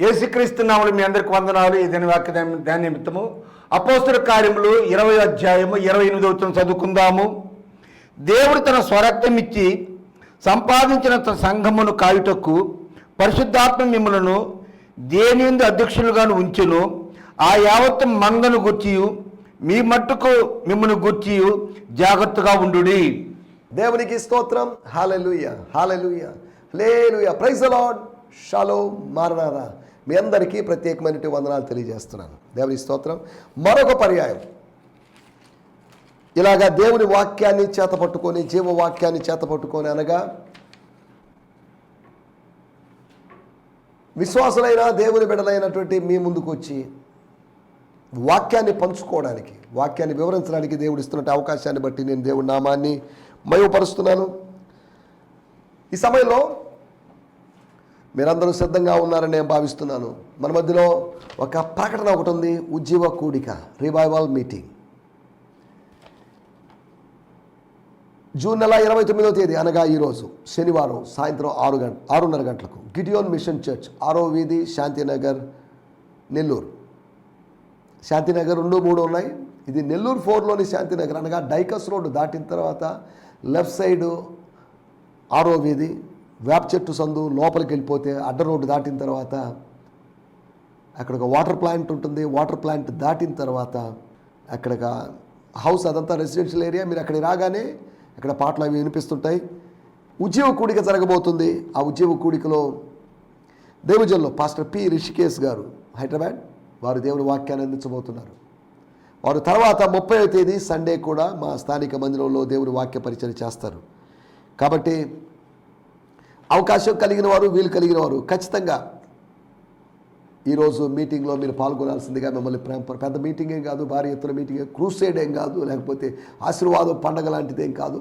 యేసుక్రీస్తునాములు మీ అందరికి వందనాలు. ఈ దిన వాక్య దాని నిమిత్తము. అపోస్తుల కార్యములు ఇరవై అధ్యాయము ఇరవై ఎనిమిది వచ్చిన చదువుకుందాము. దేవుడు తన స్వరక్తం ఇచ్చి సంపాదించిన తన సంఘమును కాయుటకు పరిశుద్ధాత్మ మిమ్మలను దేనిందు అధ్యక్షులుగాను ఉంచెను. ఆ యావత్తు మందను గుర్చియు మీ మట్టుకు మిమ్మల్ని గుర్చియు జాగ్రత్తగా ఉండు దేవునికి స్తోత్రం. హాలెలుయ హాలెలుయ లేలుయ ప్రైజ్ లార్డ్. షాలో మారనారా. మీ అందరికీ ప్రత్యేకమైన వందనాలు తెలియజేస్తున్నాను. దేవుని స్తోత్రం. మరొక పర్యాయం. ఇలాగా దేవుని వాక్యాన్ని చేత పట్టుకొని జీవ వాక్యాన్ని చేత పట్టుకొని అనగా విశ్వాసులైన దేవుని బిడలైనటువంటి మీ ముందుకు వచ్చి వాక్యాన్ని పంచుకోవడానికి వాక్యాన్ని వివరించడానికి దేవుడు ఇస్తున్న అవకాశాన్ని బట్టి నేను దేవుడి నామాన్ని మయోపరుస్తున్నాను ఈ సమయంలో మీరందరూ సిద్ధంగా ఉన్నారని నేను భావిస్తున్నాను. మన మధ్యలో ఒక ప్రకటన ఒకటి ఉంది. ఉజ్జీవ కూడిక రివైవల్ మీటింగ్. జూన్ నెల ఇరవై తొమ్మిదవ తేదీ అనగా ఈరోజు శనివారం సాయంత్రం ఆరు గంట ఆరున్నర గంటలకు గిడియోన్ మిషన్ చర్చ్ ఆరో వీధి శాంతినగర్ నెల్లూరు. శాంతినగర్ రెండు మూడు ఉన్నాయి. ఇది నెల్లూరు ఫోర్లోని శాంతినగర్ అనగా డైకస్ రోడ్డు దాటిన తర్వాత లెఫ్ట్ సైడ్ ఆరో వీధి వేప చెట్టు సందు లోపలికి వెళ్ళిపోతే అడ్డ రోడ్డు దాటిన తర్వాత అక్కడ ఒక వాటర్ ప్లాంట్ ఉంటుంది. వాటర్ ప్లాంట్ దాటిన తర్వాత అక్కడ హౌస్ అదంతా రెసిడెన్షియల్ ఏరియా. మీరు అక్కడ రాగానే అక్కడ పాటలు అవి వినిపిస్తుంటాయి. ఉద్యోగ కూడిక జరగబోతుంది. ఆ ఉద్యోగ కూడికలో దేవజల్లో పాస్టర్ పి రిషికేష్ గారు హైదరాబాద్ వారు దేవుని వాక్యాన్ని అందించబోతున్నారు. వారు తర్వాత ముప్పై తేదీ సండే కూడా మా స్థానిక మందిరంలో దేవుని వాక్య పరిచయం చేస్తారు. కాబట్టి అవకాశం కలిగిన వారు వీలు కలిగిన వారు ఖచ్చితంగా ఈరోజు మీటింగ్లో మీరు పాల్గొనాల్సిందిగా మిమ్మల్ని ప్రేమ పెద్ద మీటింగ్ ఏం కాదు భారీ ఎత్తున మీటింగ్ క్రూసైడ్ ఏం కాదు లేకపోతే ఆశీర్వాదం పండగ లాంటిది ఏం కాదు.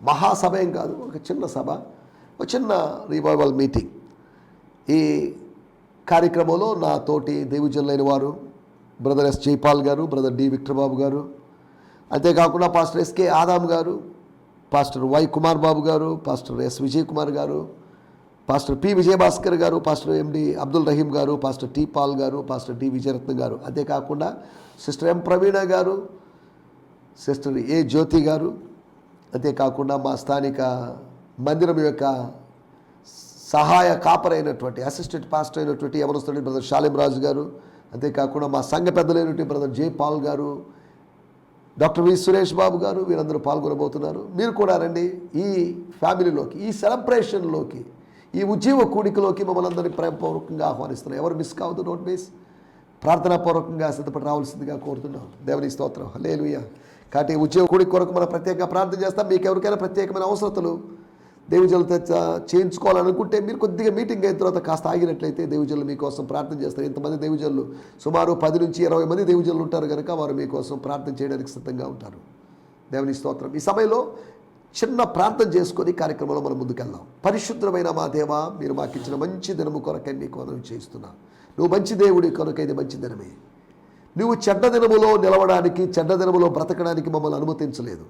మహాసభ ఏం కాదు ఒక చిన్న సభ ఒక చిన్న రివైవల్ మీటింగ్ ఈ కార్యక్రమంలో నా తోటి దేవిజనులైన వారు బ్రదర్ ఎస్. జైపాల్ గారు బ్రదర్ డి. విక్టర్బాబు గారు అంతేకాకుండా పాస్టర్ ఎస్కే ఆదాం గారు పాస్టర్ వై కుమార్ బాబు గారు పాస్టర్ ఎస్ విజయ్ కుమార్ గారు పాస్టర్ పి విజయభాస్కర్ గారు పాస్టర్ ఎండి అబ్దుల్ రహీం గారు పాస్టర్ టి పాల్ గారు పాస్టర్ డి విజయరత్న గారు. అంతేకాకుండా సిస్టర్ ఎం ప్రవీణ గారు సిస్టర్ ఏ జ్యోతి గారు అంతేకాకుండా మా స్థానిక మందిరం యొక్క సహాయ కాపరైనటువంటి అసిస్టెంట్ పాస్టర్ అయినటువంటి యవనస్తుడి బ్రదర్ షాలిం రాజు గారు అంతేకాకుండా మా సంఘ పెద్దలైనటువంటి బ్రదర్ జే పాల్ గారు డాక్టర్ వి సురేష్ బాబు గారు వీరందరూ పాల్గొనబోతున్నారు. మీరు కూడా రండి. ఈ ఫ్యామిలీలోకి ఈ సెలబ్రేషన్లోకి ఈ ఉజ్జీవ కూడికలోకి మమ్మల్ని అందరినీ ప్రేమపూర్వకంగా ఆహ్వానిస్తున్నాం. ఎవరు మిస్ కావద్దు నోట్ మీస్. ప్రార్థనాపూర్వకంగా సిద్ధపడి రావాల్సిందిగా కోరుతున్నాం. దేవుని స్తోత్రం. హలేలుయ్య కాబట్టి ఉద్యోగ కూడి కొరకు మనం ప్రత్యేకంగా ప్రార్థన చేస్తాం. మీకు ఎవరికైనా ప్రత్యేకమైన అవసరతలు దేవుజలతో చేయించుకోవాలనుకుంటే మీరు కొద్దిగా మీటింగ్ అయిన తర్వాత కాస్త ఆగినట్లయితే దేవుజలు మీకోసం ప్రార్థన చేస్తారు. ఇంతమంది దేవుజలు సుమారు పది నుంచి ఇరవై మంది దేవజలు ఉంటారు కనుక వారు మీకోసం ప్రార్థన చేయడానికి సిద్ధంగా ఉంటారు. దేవుని స్తోత్రం. ఈ సమయంలో చిన్న ప్రార్థన చేసుకొని కార్యక్రమంలో మనం ముందుకెళ్దాం. పరిశుద్ధమైన మా దేవ మీరు మాకు ఇచ్చిన మంచి దినము కొరకై నీకు మనం చేయిస్తున్నా. నువ్వు మంచి దేవుడి కొరకై ఇది మంచి దినమే. నువ్వు చెడ్డ దినములో నిలవడానికి చెడ్డ దినములో బ్రతకడానికి మమ్మల్ని అనుమతించలేదు.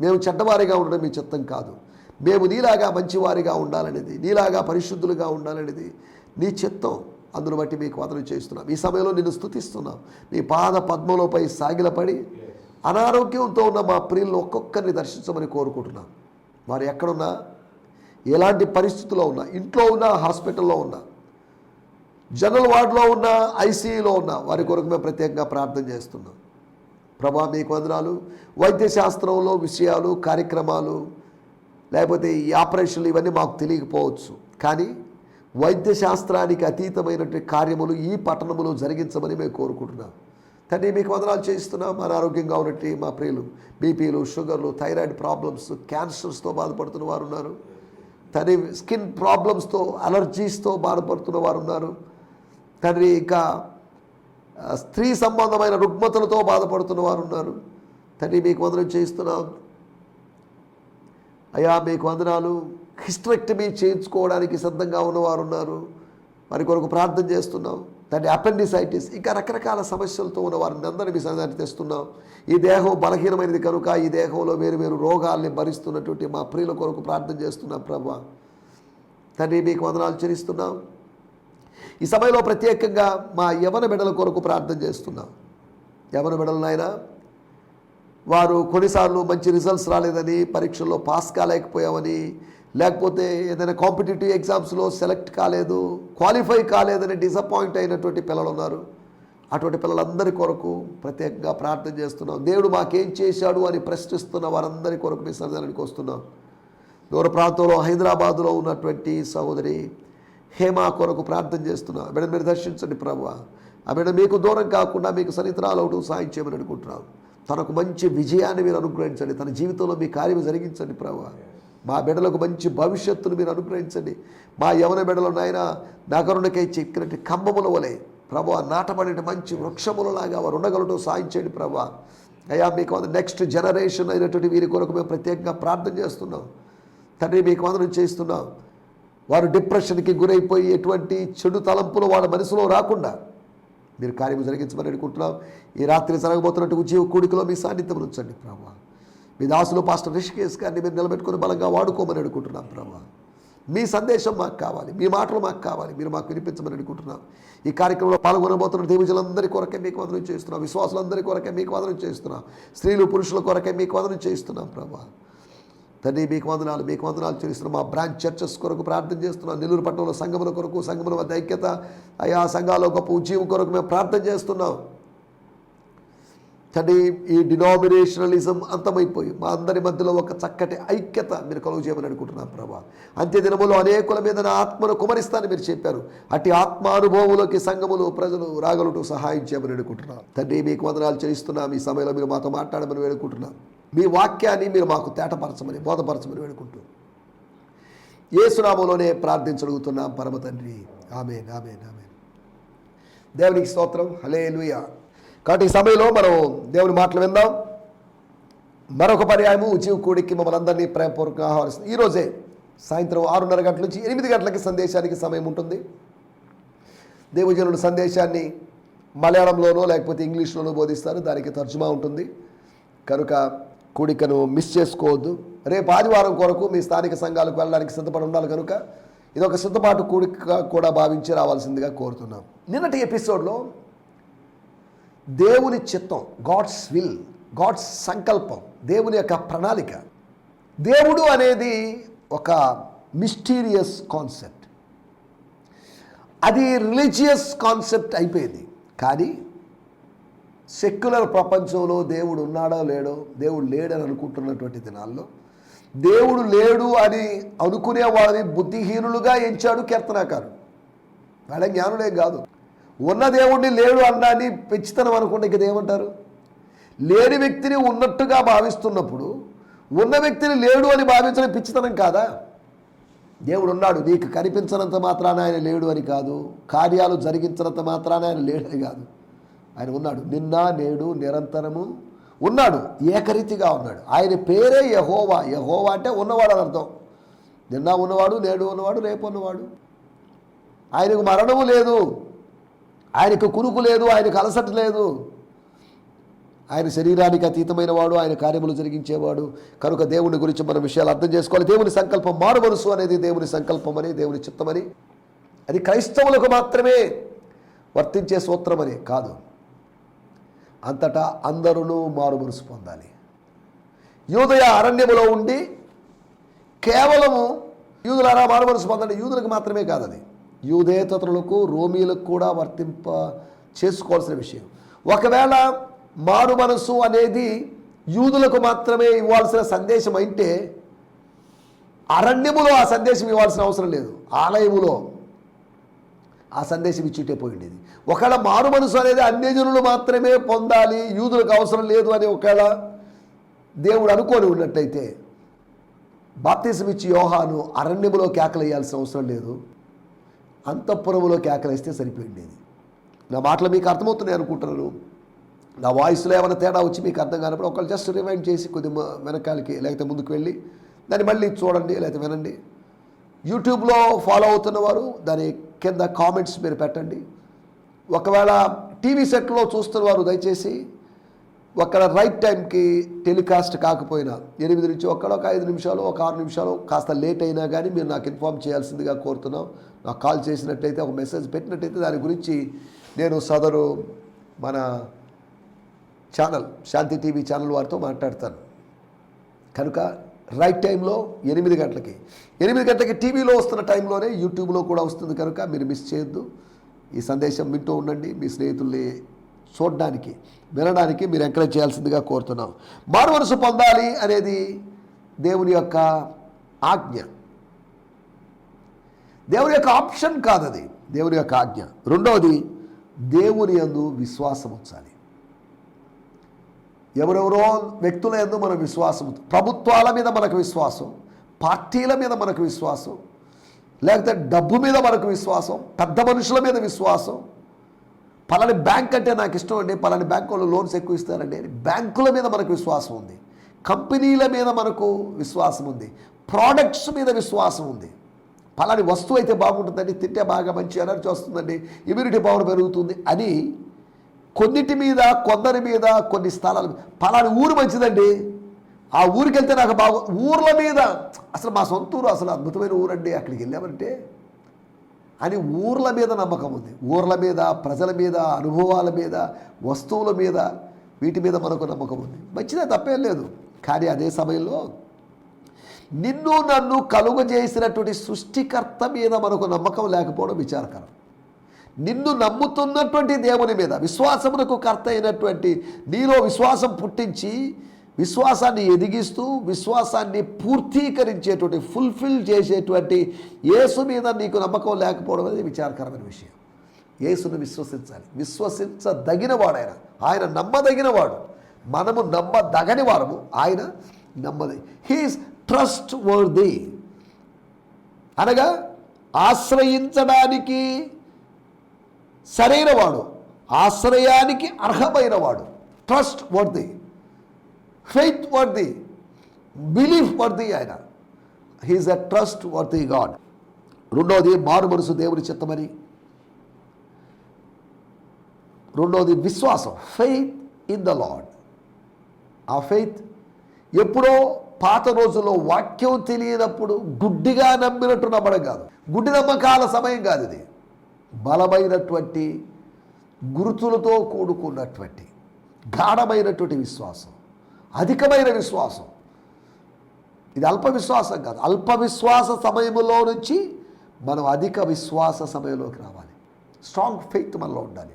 మేము చెడ్డవారిగా ఉండడం మీ చిత్తం కాదు. మేము నీలాగా మంచివారిగా ఉండాలనేది నీలాగా పరిశుద్ధులుగా ఉండాలనేది నీ చిత్తం. అందును బట్టి మీకు అతను చేస్తున్నాం. ఈ సమయంలో నిన్ను స్థుతిస్తున్నాం నీ పాద పద్మలోపై సాగిలపడి అనారోగ్యంతో ఉన్న మా ప్రియులను ఒక్కొక్కరిని దర్శించమని కోరుకుంటున్నాం. వారు ఎక్కడున్నా ఎలాంటి పరిస్థితుల్లో ఉన్నా ఇంట్లో ఉన్నా హాస్పిటల్లో ఉన్నా జనరల్ వార్డులో ఉన్న ఐసీయూలో ఉన్న వారి కొరకు మేము ప్రత్యేకంగా ప్రార్థన చేస్తున్నాం. ప్రభా మీకు వందనాలు. వైద్యశాస్త్రంలో విషయాలు కార్యక్రమాలు లేకపోతే ఈ ఆపరేషన్లు ఇవన్నీ మాకు తెలియకపోవచ్చు. కానీ వైద్యశాస్త్రానికి అతీతమైనటువంటి కార్యములు ఈ పట్టణంలో జరిగించమని మేము కోరుకుంటున్నాం. తండ్రి మీకు వందనాలు చేయిస్తున్నాం. మన ఆరోగ్యంగా ఉన్నట్టు మా ప్రియులు బీపీలు షుగర్లు థైరాయిడ్ ప్రాబ్లమ్స్ క్యాన్సర్స్తో బాధపడుతున్న వారు ఉన్నారు తండ్రి స్కిన్ ప్రాబ్లమ్స్తో అలర్జీస్తో బాధపడుతున్న వారు ఉన్నారు తండ్రి ఇంకా స్త్రీ సంబంధమైన రుగ్మతలతో బాధపడుతున్న వారు ఉన్నారు తండ్రి మీకు వందనం చేయిస్తున్నాం. అయ్యా మీకు వందనాలు. హిస్టరెక్టమీ చేయించుకోవడానికి సిద్ధంగా ఉన్నవారు ఉన్నారు వారి కొరకు ప్రార్థన చేస్తున్నాం. దాన్ని అపెండిసైటిస్ ఇంకా రకరకాల సమస్యలతో ఉన్న వారిని అందరినీ మీ సన్నిధానికి తెస్తున్నాం. ఈ దేహం బలహీనమైనది కనుక ఈ దేహంలో వేరు వేరు రోగాల్ని భరిస్తున్నటువంటి మా ప్రియుల కొరకు ప్రార్థన చేస్తున్నాం ప్రభా. తండ్రి మీకు వందనాలు చెల్లిస్తున్నాం. ఈ సమయంలో ప్రత్యేకంగా మా యవన బిడల కొరకు ప్రార్థన చేస్తున్నాం. యవన బిడలనైనా వారు కొన్నిసార్లు మంచి రిజల్ట్స్ రాలేదని పరీక్షల్లో పాస్ కాలేకపోయామని లేకపోతే ఏదైనా కాంపిటేటివ్ ఎగ్జామ్స్లో సెలెక్ట్ కాలేదు క్వాలిఫై కాలేదని డిసప్పాయింట్ అయినటువంటి పిల్లలు ఉన్నారు. అటువంటి పిల్లలందరి కొరకు ప్రత్యేకంగా ప్రార్థన చేస్తున్నాం. దేవుడు మాకేం చేశాడు అని ప్రశ్నిస్తున్న వారందరి కొరకు మీ సన్నిధానానికి వస్తున్నాం. దూర ప్రాంతంలో హైదరాబాదులో ఉన్నటువంటి సహోదరి హేమ కొరకు ప్రార్థన చేస్తున్నాం. బిడ్డ మీరు దర్శించండి ప్రభు. ఆ బిడ్డ మీకు దూరం కాకుండా మీకు సన్నిధానాలు అవడం సాయం చేయమని అనుకుంటున్నాం తనకు మంచి విజయాన్ని మీరు అనుగ్రహించండి. తన జీవితంలో మీ కార్యం జరిగించండి ప్రభా. మా బిడ్డలకు మంచి భవిష్యత్తును మీరు అనుగ్రహించండి. మా యవన బిడ్డలు నాయన నగరునికై చెక్కినట్టు కమ్మముల వలె ప్రభా నాటబడిన మంచి వృక్షములలాగా వారు ఉండగలటం సాయం చేయండి అయ్యా మీకు నెక్స్ట్ జనరేషన్ అయినటువంటి వీరి కొరకు మేము ప్రత్యేకంగా ప్రార్థన చేస్తున్నాం. తండ్రి మీకు వందనం చేస్తున్నాం. వారు డిప్రెషన్కి గురైపోయి ఎటువంటి చెడు తలంపులు వాళ్ళ మనసులో రాకుండా మీరు కార్యం జరిగించమని అనుకుంటున్నాం ఈ రాత్రి జరగబోతున్నట్టు ఉద్యోగ కూడికలో మీ సాన్నిధ్యం ఉంచండి ప్రభా. మీ దాసులు పాస్టర్ రిషికేష్ గారిని మీరు నిలబెట్టుకుని బలంగా వాడుకోమని అనుకుంటున్నాం ప్రభా. మీ సందేశం మాకు కావాలి మీ మాటలు మాకు కావాలి మీరు మాకు వినిపించమని అనుకుంటున్నాం ఈ కార్యక్రమంలో పాల్గొనబోతున్న దేవజలందరి కొరకే మీకు వదనం చేస్తున్నాం విశ్వాసులందరి కొరకే మీకు వదనం చేస్తున్నాం. స్త్రీలు పురుషుల కొరకే మీకు వదనం చేస్తున్నాం ప్రభా. తండ్రి మీకు వందనాలు మీకు వందనాలు చెల్లిస్తున్నాం. మా బ్రాంచ్ చర్చెస్ కొరకు ప్రార్థన చేస్తున్నాం. నెల్లూరు పట్టణంలో సంఘముల కొరకు సంఘముల మధ్య ఐక్యత. అయా సంఘాల గొప్ప ఉద్యమం కొరకు మేము ప్రార్థన చేస్తున్నాం. తండ్రి ఈ డినామినేషనలిజం అంతమైపోయి మా అందరి మధ్యలో ఒక చక్కటి ఐక్యత మీరు కలుగు చేయమని అనుకుంటున్నాం ప్రభా. అంత్య దినములో అనేకుల మీద నా ఆత్మను కుమరిస్తానని మీరు చెప్పారు. అట్టి ఆత్మానుభవంలోకి సంఘములు ప్రజలు రాగలుటూ సహాయం చేయమని అనుకుంటున్నాను. తండ్రి మీకు వందనాలు చేయిస్తున్నాం ఈ సమయంలో మీరు మాతో మాట్లాడమని వేడుకుంటున్నాను మీ వాక్యాన్ని మీరు మాకు తేటపరచమని బోధపరచమని వేడుకుంటూ ఏసునామంలోనే ప్రార్థించగలుగుతున్నాం పరమ తండ్రి. ఆమె ఆమె ఆమె దేవునికి స్తోత్రం. హలే కాబట్టి ఈ సమయంలో మనం దేవుని మాటలు విందాం. మరొక పర్యాయము ఉచివ కూడికి మమ్మల్ని అందరినీ ప్రేమపూర్వకంగా ఆహ్వానిస్తుంది. ఈరోజే సాయంత్రం ఆరున్నర గంటల నుంచి ఎనిమిది గంటలకి సందేశానికి సమయం ఉంటుంది. దేవజనుడు సందేశాన్ని మలయాళంలోనో లేకపోతే ఇంగ్లీష్లోనో బోధిస్తారు. దానికి తర్జుమా ఉంటుంది. కనుక కూడికను మిస్ చేసుకోవద్దు. రేపు ఆదివారం కొరకు మీ స్థానిక సంఘాలకు వెళ్ళడానికి సిద్ధపడి ఉండాలి కనుక. ఇది ఒక సిద్ధపాటు కూడిక కూడా భావించి రావాల్సిందిగా కోరుతున్నాం. నిన్నటి ఎపిసోడ్లో దేవుని చిత్తం గాడ్స్ విల్ గాడ్స్ సంకల్పం దేవుని యొక్క ప్రణాళిక. దేవుడు అనేది ఒక మిస్టీరియస్ కాన్సెప్ట్ అది రిలీజియస్ కాన్సెప్ట్ అయిపోయింది. కానీ సెక్యులర్ ప్రపంచంలో దేవుడు ఉన్నాడో లేడో దేవుడు లేడని అనుకుంటున్నటువంటి దినాల్లో దేవుడు లేడు అని అనుకునే వాళ్ళని బుద్ధిహీనులుగా ఎంచాడు కీర్తనాకారు వాళ్ళ జ్ఞానుడే కాదు. ఉన్న దేవుడిని లేడు అన్నాన్ని పెంచుతనం అనుకుంటే ఇంక ఏమంటారు? లేని వ్యక్తిని ఉన్నట్టుగా భావిస్తున్నప్పుడు ఉన్న వ్యక్తిని లేడు అని భావించడం పిచ్చితనం కాదా? దేవుడు ఉన్నాడు నీకు కనిపించినంత మాత్రాన ఆయన లేడు అని కాదు. కార్యాలు జరిగించినంత మాత్రాన ఆయన లేడు అని కాదు. ఆయన ఉన్నాడు నిన్న నేడు నిరంతరము ఉన్నాడు ఏకరీతిగా ఉన్నాడు. ఆయన పేరే యహోవా. యహోవా అంటే ఉన్నవాడు అని అర్థం. నిన్న ఉన్నవాడు నేడు ఉన్నవాడు రేపు ఉన్నవాడు. ఆయనకు మరణము లేదు. ఆయనకు కురుకు లేదు ఆయనకు అలసట లేదు. ఆయన శరీరానికి అతీతమైన వాడు ఆయన కార్యములు జరిగించేవాడు. కనుక దేవుని గురించి మన విషయాలు అర్థం చేసుకోవాలి. దేవుని సంకల్పం మారు మనసు అనేది దేవుని సంకల్పం అని దేవుని చిత్తమని. అది క్రైస్తవులకు మాత్రమే వర్తించే సూత్రమని కాదు. అంతటా అందరూ మారు మనసు పొందాలి. యూదయ అరణ్యములో ఉండి కేవలము యూదులారా మారు మనసు పొందండి. యూదులకు మాత్రమే కాదు అది యూదేతరులకు రోమీలకు కూడా వర్తింప చేసుకోవాల్సిన విషయం. ఒకవేళ మారు మనసు అనేది యూదులకు మాత్రమే ఇవ్వాల్సిన సందేశం అయితే అరణ్యములో ఆ సందేశం ఇవ్వాల్సిన అవసరం లేదు. ఆలయములో ఆ సందేశం ఇచ్చిట్టే పోయిండేది. ఒకవేళ మారు మనసు అనేది అన్యజనులు మాత్రమే పొందాలి యూదులకు అవసరం లేదు అని ఒకవేళ దేవుడు అనుకోని ఉన్నట్టయితే బాప్తీసం ఇచ్చి యోహాను అరణ్యములో కేకలేయాల్సిన అవసరం లేదు. అంతఃపురంలో కేకలేస్తే సరిపోయిండేది. నా మాటలు మీకు అర్థమవుతున్నాయి అనుకుంటున్నాను. నా వాయిస్లో ఏమైనా తేడా వచ్చి మీకు అర్థం కానప్పుడు ఒకళ్ళు జస్ట్ రిమైండ్ చేసి కొద్ది వెనకాలకి లేకపోతే ముందుకు వెళ్ళి దాన్ని మళ్ళీ చూడండి లేకపోతే వినండి. యూట్యూబ్లో ఫాలో అవుతున్న వారు దాని కింద కామెంట్స్ మీరు పెట్టండి. ఒకవేళ టీవీ సెట్లో చూస్తున్న వారు దయచేసి అక్కడ రైట్ టైంకి టెలికాస్ట్ కాకపోయినా ఎనిమిది నుంచి ఒక్కడ ఒక ఐదు నిమిషాలు ఒక ఆరు నిమిషాలు కాస్త లేట్ అయినా కానీ మీరు నాకు ఇన్ఫామ్ చేయాల్సిందిగా కోరుతున్నాం. నాకు కాల్ చేసినట్టయితే ఒక మెసేజ్ పెట్టినట్టయితే దాని గురించి నేను సదరు మన ఛానల్ శాంతి టీవీ ఛానల్ వారితో మాట్లాడతాను. కనుక రైట్ టైంలో ఎనిమిది గంటలకి ఎనిమిది గంటలకి టీవీలో వస్తున్న టైంలోనే యూట్యూబ్లో కూడా వస్తుంది కనుక మీరు మిస్ చేయొద్దు. ఈ సందేశం వింటూ ఉండండి. మీ స్నేహితుల్ని చూడడానికి వినడానికి మీరు ఎంకరేజ్ చేయాల్సిందిగా కోరుతున్నాం. మారు మనసు పొందాలి అనేది దేవుని యొక్క ఆజ్ఞ. దేవుని యొక్క ఆప్షన్ కాదది. దేవుని యొక్క ఆజ్ఞ. రెండవది దేవుని యందు విశ్వాసం ఉంచాలి. ఎవరెవరో వ్యక్తుల ఎందు మన విశ్వాసం ప్రభుత్వాల మీద మనకు విశ్వాసం పార్టీల మీద మనకు విశ్వాసం లేకపోతే డబ్బు మీద మనకు విశ్వాసం పెద్ద మనుషుల మీద విశ్వాసం పలాని బ్యాంక్ అంటే నాకు ఇష్టం అండి పలాని బ్యాంక్ వాళ్ళు లోన్స్ ఎక్కువ ఇస్తారండి. అని బ్యాంకుల మీద మనకు విశ్వాసం ఉంది. కంపెనీల మీద మనకు విశ్వాసం ఉంది. ప్రోడక్ట్స్ మీద విశ్వాసం ఉంది. పలాని వస్తువు అయితే బాగుంటుందండి తింటే బాగా మంచి ఎనర్జీ వస్తుందండి ఇమ్యూనిటీ పవర్ పెరుగుతుంది అని కొన్నిటి మీద కొందరి మీద కొన్ని స్థలాలు పలాని ఊరు మంచిదండి. ఆ ఊరికి వెళ్తే నాకు బాగు ఊర్ల మీద. అసలు మా సొంత ఊరు అసలు అద్భుతమైన ఊరండి. అక్కడికి వెళ్ళామంటే అని ఊర్ల మీద నమ్మకం ఉంది. ఊర్ల మీద ప్రజల మీద అనుభవాల మీద వస్తువుల మీద వీటి మీద మనకు నమ్మకం ఉంది. మంచిదే తప్పేం లేదు. కానీ అదే సమయంలో నిన్ను నన్ను కలుగజేసినటువంటి సృష్టికర్త మీద మనకు నమ్మకం లేకపోవడం విచారకరం. నిన్ను నమ్ముతున్నటువంటి దేవుని మీద విశ్వాసమునకు కర్త అయినటువంటి నీలో విశ్వాసం పుట్టించి విశ్వాసాన్ని ఎదిగిస్తూ విశ్వాసాన్ని పూర్తీకరించేటువంటి ఫుల్ఫిల్ చేసేటువంటి యేసు మీద నీకు నమ్మకం లేకపోవడం అనేది విచారకరమైన విషయం. యేసును విశ్వసించాలి. విశ్వసించదగినవాడు ఆయన ఆయన నమ్మదగినవాడు. మనము నమ్మదగని వారము ఆయన నమ్మది. హీస్ ట్రస్ట్ వర్ది అనగా ఆశ్రయించడానికి సరైన వాడు ఆశ్రయానికి అర్హమైన వాడు trust worthy faith worthy belief worthy ఆయన. He is a trust worthy God రెండోది మారు మనసు దేవుని చిత్తమని. రెండోది విశ్వాసం ఫెయిత్ ఇన్ ద లాడ్ ఆ ఫెయిత్ ఎప్పుడో పాత రోజుల్లో వాక్యం తెలియనప్పుడు గుడ్డిగా నమ్మినట్టు నమ్మడం కాదు. గుడ్డి నమ్మకాల సమయం కాదు ఇది. బలమైనటువంటి గురుతులతో కూడుకున్నటువంటి గాఢమైనటువంటి విశ్వాసం. అధికమైన విశ్వాసం. ఇది అల్ప విశ్వాసం కాదు. అల్ప విశ్వాస సమయంలో నుంచి మనం అధిక విశ్వాస సమయంలోకి రావాలి. స్ట్రాంగ్ ఫెయిత్ మనలో ఉండాలి.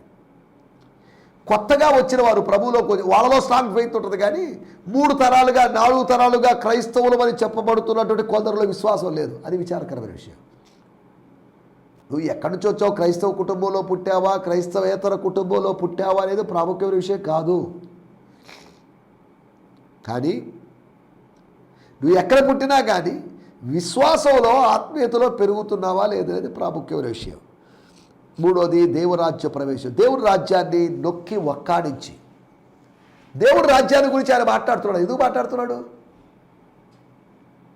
కొత్తగా వచ్చిన వారు ప్రభువులో వాళ్ళలో స్ట్రాంగ్ ఫెయిత్ ఉంటుంది కానీ మూడు తరాలుగా నాలుగు తరాలుగా క్రైస్తవులు అని చెప్పబడుతున్నటువంటి కొందరిలో విశ్వాసం లేదు. అది విచారకరమైన విషయం. నువ్వు ఎక్కడి నుంచి వచ్చావు? క్రైస్తవ కుటుంబంలో పుట్టావా? క్రైస్తవేతర కుటుంబంలో పుట్టావా అనేది ప్రాముఖ్యమైన విషయం కాదు. కానీ నువ్వు ఎక్కడ పుట్టినా కానీ విశ్వాసంలో ఆత్మీయతలో పెరుగుతున్నావా లేదనేది ప్రాముఖ్యమైన విషయం. మూడోది దేవురాజ్య ప్రవేశం. దేవుడి రాజ్యాన్ని నొక్కి ఒక్కాడించి దేవుడి రాజ్యాన్ని గురించి ఆయన మాట్లాడుతున్నాడు. ఎందుకు మాట్లాడుతున్నాడు?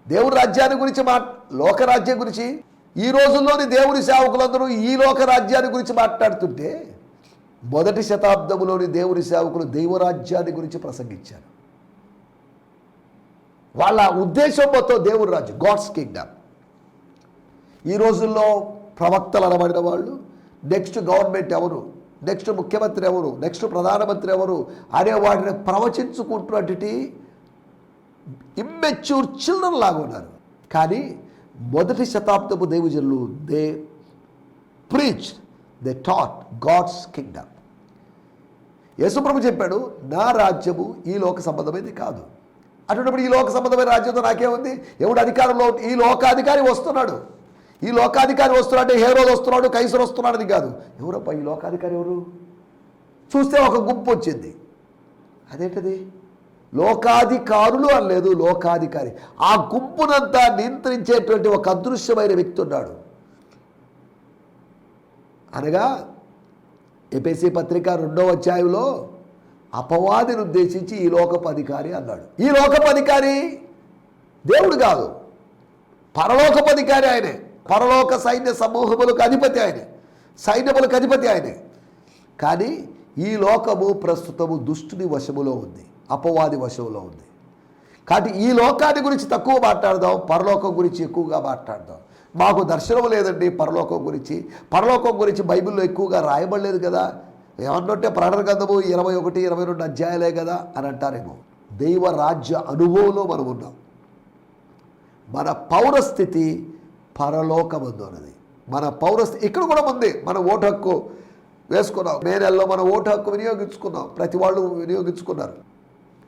దేవుడి రాజ్యాన్ని గురించి మా లోకరాజ్యం గురించి. ఈ రోజుల్లోని దేవుని సేవకులందరూ ఈ లోక రాజ్యాన్ని గురించి మాట్లాడుతుంటే మొదటి శతాబ్దంలోని దేవుని సేవకులు దైవరాజ్యాన్ని గురించి ప్రసంగించారు. వాళ్ళ ఉద్దేశం మొత్తం రాజు రాజ్యం గాడ్స్ కింగ్డమ్ ఈ రోజుల్లో ప్రవక్తలు అనబడిన వాళ్ళు నెక్స్ట్ గవర్నమెంట్ ఎవరు నెక్స్ట్ ముఖ్యమంత్రి ఎవరు నెక్స్ట్ ప్రధానమంత్రి ఎవరు అనే వాటిని ప్రవచించుకుంటున్నటువంటి ఇమ్మెచ్యూర్ చిల్డ్రన్ లాగా ఉన్నారు. కానీ మొదటి శతాబ్దపు దేవుజనులు they preach they taught God's kingdom యేసుప్రభు చెప్పాడు నా రాజ్యము ఈ లోక సంబంధమైంది కాదు. అటువంటిప్పుడు ఈ లోక సంబంధమైన రాజ్యంతో నాకేముంది? ఎవడు అధికారంలో ఈ లోకాధికారి వస్తున్నాడు. ఈ లోకాధికారి వస్తున్నాడు హేరోలు వస్తున్నాడు కైసరు వస్తున్నాడు అని కాదు. ఎవరప్ప ఈ లోకాధికారి ఎవరు? చూస్తే ఒక గుంపు వచ్చింది. అదేంటది? లోకాధికారులు అనలేదు లోకాధికారి. ఆ గుంపునంతా నియంత్రించేటువంటి ఒక అదృశ్యమైన వ్యక్తి ఉన్నాడు. అనగా ఎపిసి పత్రిక రెండో అధ్యాయంలో అపవాదిని ఉద్దేశించి ఈ లోకపు అధికారి అన్నాడు. ఈ లోకపు అధికారి దేవుడు కాదు. పరలోకపు అధికారి ఆయనే. పరలోక సైన్య సమూహములకు అధిపతి ఆయనే. సైన్యములకు అధిపతి ఆయనే. కానీ ఈ లోకము ప్రస్తుతము దుష్టుని వశములో ఉంది. అపవాది వశములో ఉంది. కాబట్టి ఈ లోకాన్ని గురించి తక్కువ మాట్లాడదాం. పరలోకం గురించి ఎక్కువగా మాట్లాడదాం. మాకు దర్శనం లేదండి పరలోకం గురించి. పరలోకం గురించి బైబిల్లో ఎక్కువగా రాయబడలేదు కదా. ఏమన్నంటే ప్రాణగంధము ఇరవై ఒకటి ఇరవై రెండు అధ్యాయాలే కదా అని అంటారేమో. దైవ రాజ్య అనుభవంలో మనం ఉన్నాం. మన పౌరస్థితి పరలోకముందు అన్నది మన పౌరస్థితి ఇక్కడ కూడా ఉంది. మన ఓటు హక్కు వేసుకున్నాం. మే నెలలో మన ఓటు హక్కు వినియోగించుకున్నాం. ప్రతి వాళ్ళు వినియోగించుకున్నారు.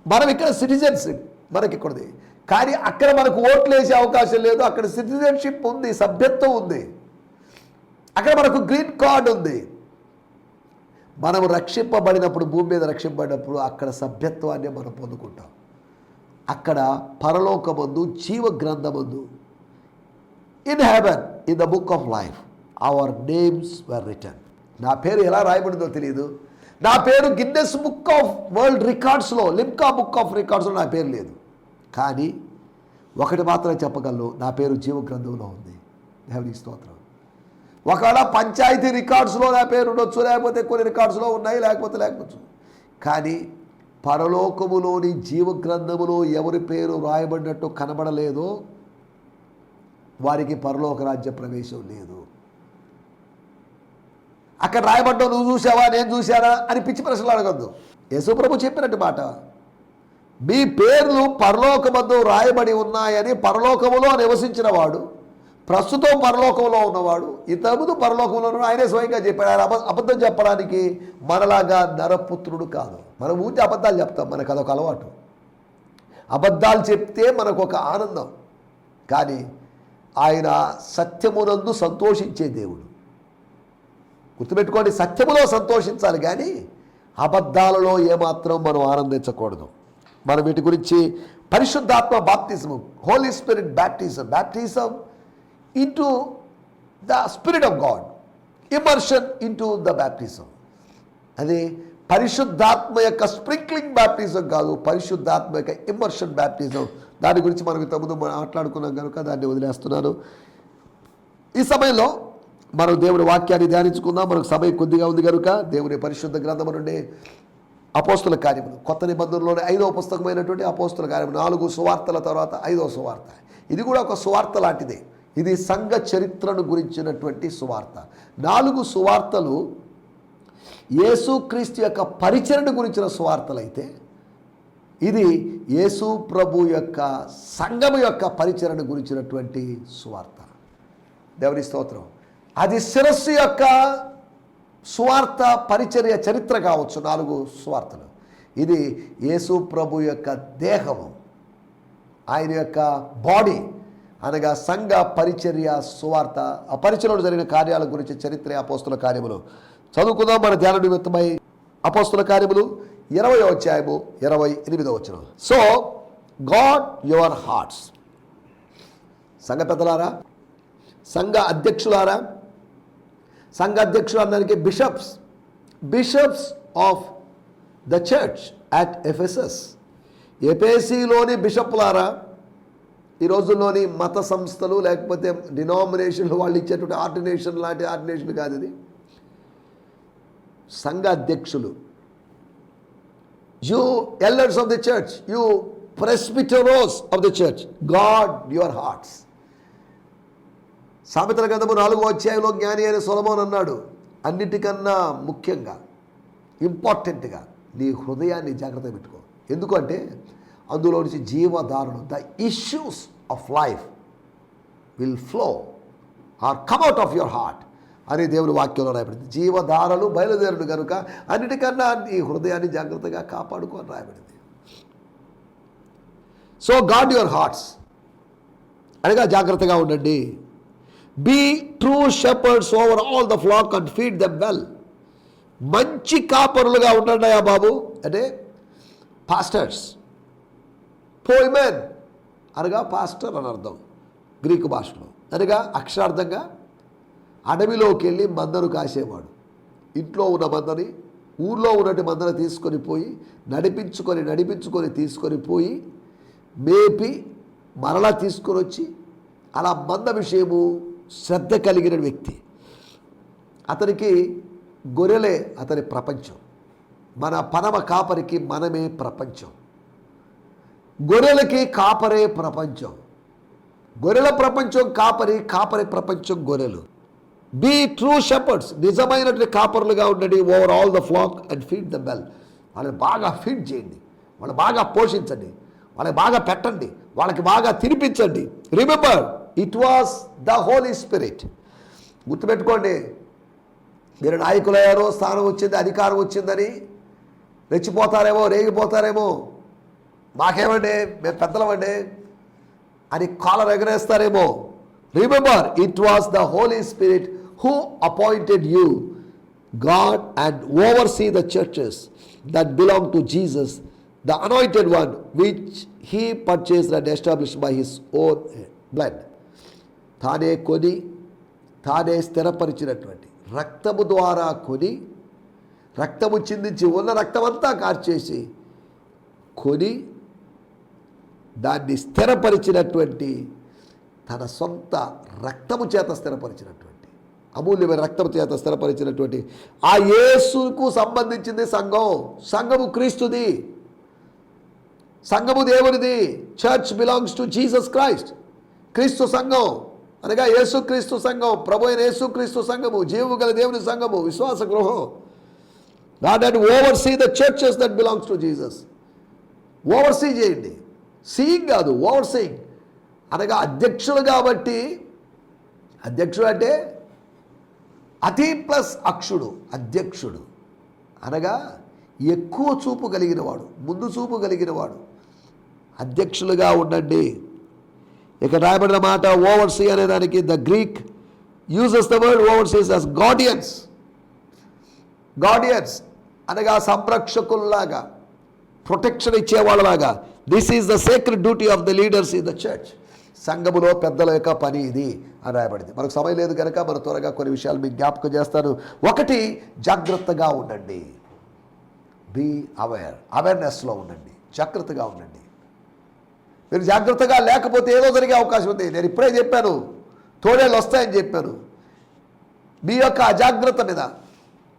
మనం ఇక్కడ సిటిజన్షిప్ మనకి ఇక్కడది కానీ అక్కడ మనకు ఓట్లు వేసే అవకాశం లేదు. అక్కడ సిటిజన్షిప్ ఉంది సభ్యత్వం ఉంది. అక్కడ మనకు గ్రీన్ కార్డ్ ఉంది. మనం రక్షింపబడినప్పుడు భూమి మీద రక్షింపబడినప్పుడు అక్కడ సభ్యత్వాన్ని మనం పొందుకుంటాం. అక్కడ పరలోకమందు జీవ గ్రంథమందు in heaven in the book of life our names were written నా పేరు ఎలా రాయబడిందో తెలియదు నా పేరు గిన్నెస్ బుక్ ఆఫ్ వరల్డ్ రికార్డ్స్లో లిమ్కా బుక్ ఆఫ్ రికార్డ్స్లో నా పేరు లేదు. కానీ ఒకటి మాత్రం చెప్పగలను నా పేరు జీవ గ్రంథంలో ఉంది. దేవునికి స్తోత్రం. ఒకవేళ పంచాయతీ రికార్డ్స్లో నా పేరు ఉండొచ్చు లేకపోతే కొన్ని రికార్డ్స్లో ఉన్నాయి లేకపోతే లేకపోవచ్చు. కానీ పరలోకములోని జీవ గ్రంథములో ఎవరి పేరు రాయబడినట్టు కనబడలేదో వారికి పరలోక రాజ్య ప్రవేశం లేదు. అక్కడ రాయబడ్డావు నువ్వు చూసావా నేను చూశానా అని పిచ్చి ప్రశ్నలు అడగద్దు. యేసుప్రభు చెప్పినట్టు మాట మీ పేర్లు పరలోకమందు రాయబడి ఉన్నాయని పరలోకములో నివసించిన వాడు ప్రస్తుతం పరలోకంలో ఉన్నవాడు ఇంతకుముందు పరలోకంలో ఉన్న ఆయనే స్వయంగా చెప్పాడు. ఆయన అబ అబద్ధం చెప్పడానికి మనలాగా నరపుత్రుడు కాదు. మనం ఊరికే అబద్ధాలు చెప్తాం మనకు అదొక అలవాటు. అబద్ధాలు చెప్తే మనకు ఒక ఆనందం. కానీ ఆయన సత్యమునందు సంతోషించే దేవుడు. గుర్తుపెట్టుకోండి సత్యములో సంతోషించాలి కానీ అబద్ధాలలో ఏమాత్రం మనం ఆనందించకూడదు. మనం వీటి గురించి పరిశుద్ధాత్మ బాప్తిజం Holy Spirit baptism baptism into the Spirit of God immersion into the baptism అది పరిశుద్ధాత్మ యొక్క స్ప్రింక్లింగ్ బ్యాప్టిజం కాదు పరిశుద్ధాత్మ యొక్క ఇమర్షన్ బ్యాప్టిజం దాని గురించి మనం ఇంతకుముందు మాట్లాడుకున్నాం కనుక దాన్ని వదిలేస్తున్నాను. ఈ సమయంలో మనం దేవుని వాక్యాన్ని ధ్యానించుకుందాం. మనకు సమయం కొద్దిగా ఉంది కనుక దేవుని పరిశుద్ధ గ్రంథం నుండి అపోస్తుల కార్యములు కొత్త నిబంధనలోని ఐదవ పుస్తకమైనటువంటి అపోస్తుల కార్యము నాలుగు సువార్తల తర్వాత ఐదవ సువార్త. ఇది కూడా ఒక సువార్త లాంటిదే. ఇది సంఘ చరిత్రను గురించినటువంటి సువార్త. నాలుగు సువార్తలు యేసుక్రీస్తు యొక్క పరిచరణ గురించిన సువార్తలైతే ఇది యేసు ప్రభు యొక్క సంఘము యొక్క పరిచరణ గురించినటువంటి సువార్త. దేవుని స్తోత్రం. అది శిరస్సు యొక్క సువార్త పరిచర్య చరిత్ర కావచ్చు నాలుగు సువార్తలు. ఇది యేసు ప్రభు యొక్క దేహము. ఆయన యొక్క బాడీ అనగా సంఘ పరిచర్య సువార్త ఆ పరిచయలో జరిగిన కార్యాల గురించి చరిత్ర అపోస్తుల కార్యములు. చదువుకుందాం మన ధ్యాన నిమిత్తమై అపోస్తుల కార్యములు. ఇరవై అధ్యాయము ఇరవై ఎనిమిదో వచ్చిన సో గాడ్ యువర్ హార్ట్స్ సంఘ పెద్దలారా సంఘ అధ్యక్షులారా సంఘ అధ్యక్షులు అందరికీ bishops bishops of the church at Ephesus ఎపేసీలోని బిషప్లారా ఈ రోజుల్లోని మత సంస్థలు లేకపోతే డినామినేషన్లు వాళ్ళు ఇచ్చేటువంటి ఆర్డినేషన్ లాంటి ఆర్డినేషన్ కాదు ఇది. సంఘ అధ్యక్షులు you elders of the church you ప్రెస్బిటరోస్ of the church guard your hearts సామెతల గ్రంథము నాలుగో అధ్యాయంలో జ్ఞాని అయిన సొలమోన్ అన్నాడు అన్నిటికన్నా ముఖ్యంగా ఇంపార్టెంట్గా నీ హృదయాన్ని జాగ్రత్త పెట్టుకో. ఎందుకంటే అందులో నుంచి జీవధారణ the issues of life will flow or come out of your heart అని దేవుని వాక్యంలో రాయబడింది. జీవధారలు బయలుదేరుడు కనుక అన్నిటికన్నా నీ హృదయాన్ని జాగ్రత్తగా కాపాడుకొని రాయబడింది. సో గాడ్ యువర్ హార్ట్స్ అనగా జాగ్రత్తగా ఉండండి. Be true shepherds over all the flock and feed the well మంచి కాపరులుగా ఉండండి బాబు. అంటే పాస్టర్స్ పోయిమెన్ అనగా పాస్టర్ అని అర్థం. గ్రీకు భాషలో. అనగా అక్షరార్థంగా అడవిలోకి వెళ్ళి మందను కాసేవాడు. ఇంట్లో ఉన్న మందని ఊర్లో ఉన్నటి మందను తీసుకొని పోయి నడిపించుకొని నడిపించుకొని తీసుకొని పోయి మేపి మరలా తీసుకొని వచ్చి అలా మంద విషయము శ్రద్ధ కలిగిన వ్యక్తి. అతనికి గొర్రెలే అతని ప్రపంచం. మన పనమ కాపరికి మనమే ప్రపంచం. గొర్రెలకి కాపరే ప్రపంచం. గొర్రెల ప్రపంచం కాపరి కాపరి ప్రపంచం గొర్రెలు. బీ ట్రూ షెపర్డ్స్ నిజమైనటువంటి కాపర్లుగా ఉండండి over all the flock and feed the well వాళ్ళని బాగా ఫీడ్ చేయండి. వాళ్ళని బాగా పోషించండి. వాళ్ళకి బాగా పెట్టండి. వాళ్ళకి బాగా తినిపించండి. Remember it was the Holy Spirit గుర్తుపెట్టుకోండి. మీరు నాయకులయ్యారో స్థానం వచ్చింది అధికారం వచ్చిందని. రెచ్చిపోతారేమో రేగిపోతారేమో. మాకేమండి? మేము పెద్దలమండి. అని collar ఎగరేస్తారేమో. Remember it was the Holy Spirit who appointed you guard and oversee the churches that belong to Jesus the anointed one which he purchase and establish by his own blood తానే కొని తానే స్థిరపరిచినటువంటి రక్తము ద్వారా కొని రక్తము చిందించి ఉన్న రక్తమంతా కార్చేసి కొని దాన్ని స్థిరపరిచినటువంటి తన సొంత రక్తము చేత స్థిరపరిచినటువంటి అమూల్యమైన రక్తము చేత స్థిరపరిచినటువంటి ఆ యేసుకు సంబంధించింది సంఘం. సంఘము క్రీస్తుది. సంఘము దేవునిది. Church belongs to Jesus Christ క్రీస్తు సంఘం. అనగా యేసుక్రీస్తు సంఘం. ప్రభు అయిన యేసుక్రీస్తు సంఘము. జీవు గల దేవుని సంఘము. విశ్వాస గృహం. Not and oversee the churches that belongs to Jesus oversee చేయండి. సీయింగ్ కాదు ఓవర్ సీయింగ్ అనగా అధ్యక్షులు కాబట్టి అధ్యక్షుడు అంటే అతి ప్లస్ అక్షుడు అధ్యక్షుడు. అనగా ఎక్కువ చూపు కలిగిన వాడు ముందు చూపు కలిగిన వాడు అధ్యక్షులుగా ఉండండి. ఇక రాయబడిన మాట ఓవర్సీ అనే దానికి the Greek uses the word overseers as guardians guardians అనగా సంరక్షకుల్లాగా protection ఇచ్చేవాళ్ళలాగా. This is the sacred duty of the leaders in the church సంఘములో పెద్దల యొక్క పని ఇది అని రాయబడింది. మనకు సమయం లేదు కనుక మనం త్వరగా కొన్ని విషయాలు మీకు జ్ఞాపకం చేస్తాను. ఒకటి జాగ్రత్తగా ఉండండి. బీ అవేర్ అవేర్నెస్లో ఉండండి. జాగ్రత్తగా ఉండండి. మీరు జాగ్రత్తగా లేకపోతే ఏదో జరిగే అవకాశం ఉంది. నేను ఇప్పుడే చెప్పాను. తోడేళ్ళు వస్తాయని చెప్పాను. మీ యొక్క అజాగ్రత్త మీద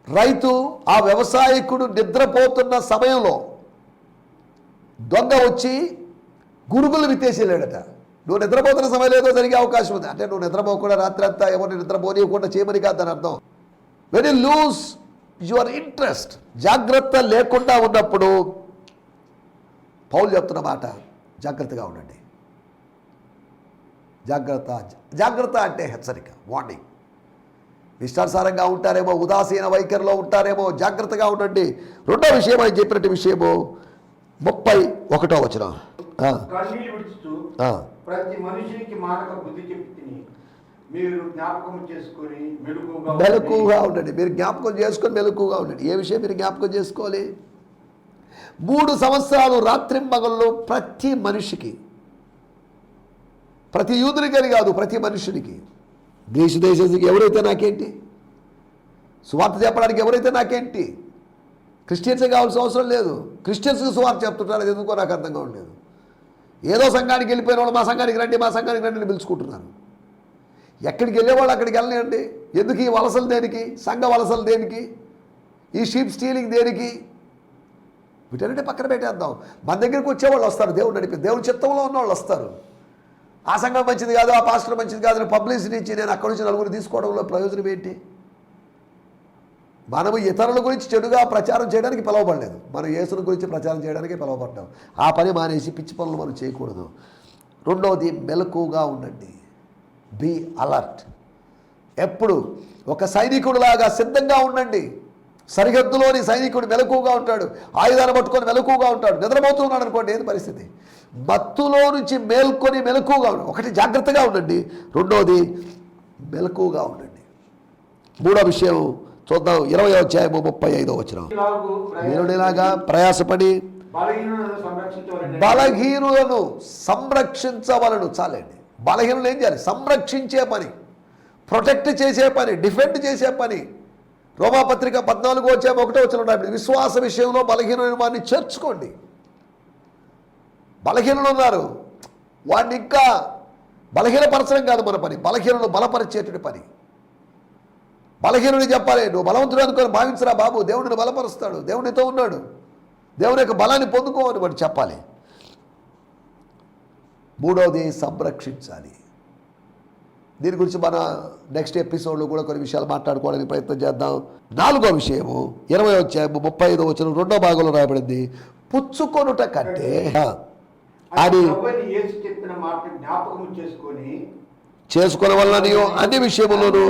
రైతు ఆ వ్యవసాయకుడు నిద్రపోతున్న సమయంలో దొంగ వచ్చి గురుగులు విత్తేసేలేడట. నువ్వు నిద్రపోతున్న సమయంలో ఏదో జరిగే అవకాశం ఉంది. అంటే నువ్వు నిద్రపోకుండా రాత్రి అంతా ఎవరిని నిద్రపోనివ్వకుండా చేయమని కాదని అర్థం. When you lose your interest జాగ్రత్త లేకుండా ఉన్నప్పుడు పౌలు చెప్తున్న మాట జాగ్రత్తగా ఉండండి. జాగ్రత్త జాగ్రత్త అంటే హెచ్చరిక వార్నింగ్ ఇష్టానుసారంగా ఉంటారేమో ఉదాసీన వైఖరిలో ఉంటారేమో జాగ్రత్తగా ఉండండి. రెండో విషయం అని చెప్పినట్టు విషయము ముప్పై ఒకటో వచ్చిన కన్నీళ్ళు విడుచుతూ ప్రతి మనిషికి మానక బుద్ధి చెప్పి తిని మీరు జ్ఞాపకం చేసుకొని మెలకుగా ఉండి మెలకుగా ఉండండి. మీరు జ్ఞాపకం చేసుకొని మెలకుగా ఉండండి. ఏ విషయం మీరు జ్ఞాపకం చేసుకోవాలి? మూడు సంవత్సరాలు రాత్రింబగళ్ళు ప్రతి మనిషికి ప్రతి యూదునికని కాదు ప్రతి మనుషునికి. గ్రీసు దేశానికి ఎవరైతే నాకేంటి? సువార్త చెప్పడానికి ఎవరైతే నాకేంటి? క్రిస్టియన్సే కావాల్సిన అవసరం లేదు. క్రిస్టియన్స్కి సువార్త చెప్తుంటారు అది ఎందుకో నాకు అర్థం కావట్లేదు. ఏదో సంఘానికి వెళ్ళిపోయిన వాళ్ళు మా సంఘానికి రండి మా సంఘానికి రండి అని పిలుచుకుంటున్నారు. ఎక్కడికి వెళ్ళేవాళ్ళు అక్కడికి వెళ్ళనియండి ఎందుకు ఈ వలసలు దేనికి సంఘ వలసలు దేనికి ఈ షీప్ స్టీలింగ్ దేనికి? వీటన్నిటి పక్కన పెట్టేద్దాం. మన దగ్గరికి వచ్చేవాళ్ళు వస్తారు దేవుడు నడిపి దేవుడి చిత్తంలో ఉన్న వాళ్ళు వస్తారు. ఆ సంఘం మంచిది కాదు ఆ పాస్టర్ మంచిది కాదు అని పబ్లిసిటీ ఇచ్చి నేను అక్కడి నుంచి నలుగురు తీసుకోవడంలో ప్రయోజనం ఏంటి? మనము ఇతరుల గురించి చెడుగా ప్రచారం చేయడానికి పిలవబడలేదు. మనం యేసుని గురించి ప్రచారం చేయడానికి పిలవబడ్డాం. ఆ పని మానేసి పిచ్చి పనులు మనం చేయకూడదు. రెండవది మెలకుగా ఉండండి. బీ అలర్ట్ ఎప్పుడు ఒక సైనికుడిలాగా సిద్ధంగా ఉండండి. సరిహద్దులోని సైనికుడు మెలకుగా ఉంటాడు. ఆయుధాలు పట్టుకొని మెలకుగా ఉంటాడు. నిద్రపోతున్నాడు అనుకోండి ఏది పరిస్థితి? మత్తులో నుంచి మేల్కొని మెలకుగా ఉండండి. ఒకటి జాగ్రత్తగా ఉండండి. రెండవది మెలకుగా ఉండండి. మూడో విషయం చూద్దాం. ఇరవై అధ్యాయము ముప్పై ఐదో వచ్చిన మీరు ఇలాగా ప్రయాసపడి బలహీనులను సంరక్షించవలను. చాలండి. బలహీనులు ఏం చేయాలి? సంరక్షించే పని ప్రొటెక్ట్ చేసే పని డిఫెండ్ చేసే పని. రోమాపత్రిక పద్నాలుగు వచ్చే ఒకటో వచ్చిన విశ్వాస విషయంలో బలహీనమైన వారిని చేర్చుకోండి. బలహీనులు ఉన్నారు. వాడిని ఇంకా బలహీనపరచడం కాదు మన పని. బలహీనలు బలపరిచేటువంటి పని. బలహీనుడికి చెప్పాలి. నువ్వు బలవంతుడు అనుకొని భావించరా బాబు. దేవుడిని బలపరుస్తాడు. దేవుడితో ఉన్నాడు. దేవుని యొక్క బలాన్ని పొందుకో అని వాడు చెప్పాలి. మూడవది సంరక్షించాలి. దీని గురించి మన నెక్స్ట్ ఎపిసోడ్లో కూడా కొన్ని విషయాలు మాట్లాడుకోవడానికి ప్రయత్నం చేద్దాం. నాలుగో విషయము ఇరవై వచ్చాము ముప్పై ఐదో వచ్చిన రెండో భాగంలో రాయబడింది. పుచ్చుకొనుట కంటే అది జ్ఞాపకం చేసుకొని నీవు అన్ని విషయములోనూ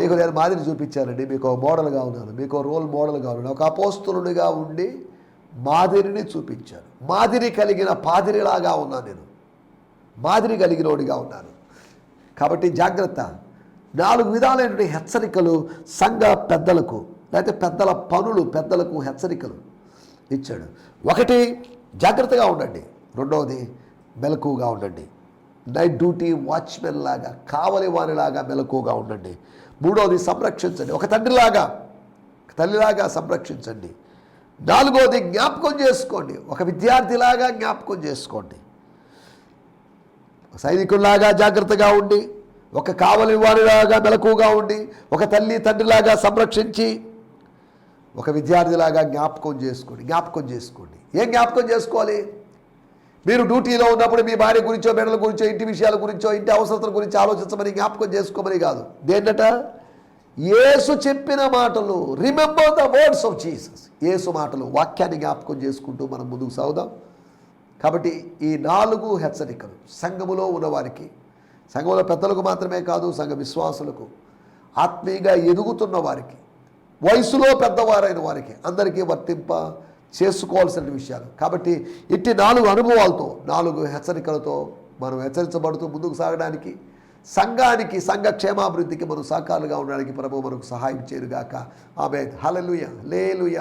మీకు నేను మాదిరి చూపించానండి. మీకు మోడల్గా ఉన్నాను. మీకు రోల్ మోడల్గా ఉన్నాను. ఒక అపోస్తులుడిగా ఉండి మాదిరిని చూపించాను. మాదిరి కలిగిన పాదిరిలాగా ఉన్నాను నేను. మాదిరి కలిగినోడిగా ఉన్నాను. కాబట్టి జాగ్రత్త. నాలుగు విధాలైనటువంటి హెచ్చరికలు సంఘ పెద్దలకు లేకపోతే పెద్దల పనులు పెద్దలకు హెచ్చరికలు ఇచ్చాడు. ఒకటి జాగ్రత్తగా ఉండండి. రెండవది మెలకుగా ఉండండి. నైట్ డ్యూటీ వాచ్మెన్ లాగా కావలి వారిలాగా మెలకుగా ఉండండి. మూడవది సంరక్షించండి. ఒక తండ్రిలాగా ఒక తల్లిలాగా సంరక్షించండి. నాలుగవది జ్ఞాపకం చేసుకోండి. ఒక విద్యార్థిలాగా జ్ఞాపకం చేసుకోండి. సైనికుల్లాగా జాగ్రత్తగా ఉండి ఒక కావలి వారిలాగా మెలకుగా ఉండి ఒక తల్లి తండ్రిలాగా సంరక్షించి ఒక విద్యార్థిలాగా జ్ఞాపకం చేసుకోండి. జ్ఞాపకం చేసుకోండి. ఏం జ్ఞాపకం చేసుకోవాలి? మీరు డ్యూటీలో ఉన్నప్పుడు మీ భార్య గురించో బిడ్డల గురించో ఇంటి విషయాల గురించో ఇంటి అవసరతల గురించి ఆలోచించమని జ్ఞాపకం చేసుకోమని కాదు. దేన్నట? యేసు చెప్పిన మాటలు. Remember the words of Jesus యేసు మాటలు వాక్యాన్ని జ్ఞాపకం చేసుకుంటూ మనం ముందుకు సాగుదాం. కాబట్టి ఈ నాలుగు హెచ్చరికలు సంఘములో ఉన్నవారికి సంఘంలో పెద్దలకు మాత్రమే కాదు సంఘ విశ్వాసులకు ఆత్మీయంగా ఎదుగుతున్న వారికి వయసులో పెద్దవారైన వారికి అందరికీ వర్తింప చేసుకోవాల్సిన విషయాలు. కాబట్టి ఇట్టి నాలుగు అనుభవాలతో నాలుగు హెచ్చరికలతో మనం హెచ్చరించబడుతూ ముందుకు సాగడానికి సంఘానికి సంఘ క్షేమాభివృద్ధికి మనం సహకారులుగా ఉండడానికి ప్రభు మనకు సహాయం చేయరుగాక ఆమె హలలుయ లేలుయ.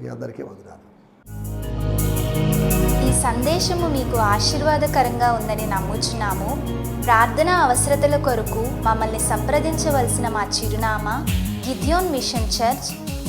మీ అందరికీ వందనాలు. ఈ సందేశము మీకు ఆశీర్వాదకరంగా ఉందని నమ్ముచున్నాము. ప్రార్థన అవసరతల కొరకు మమ్మల్ని సంప్రదించవలసిన మా చిరునామా గిద్యోన్ మిషన్ చర్చ్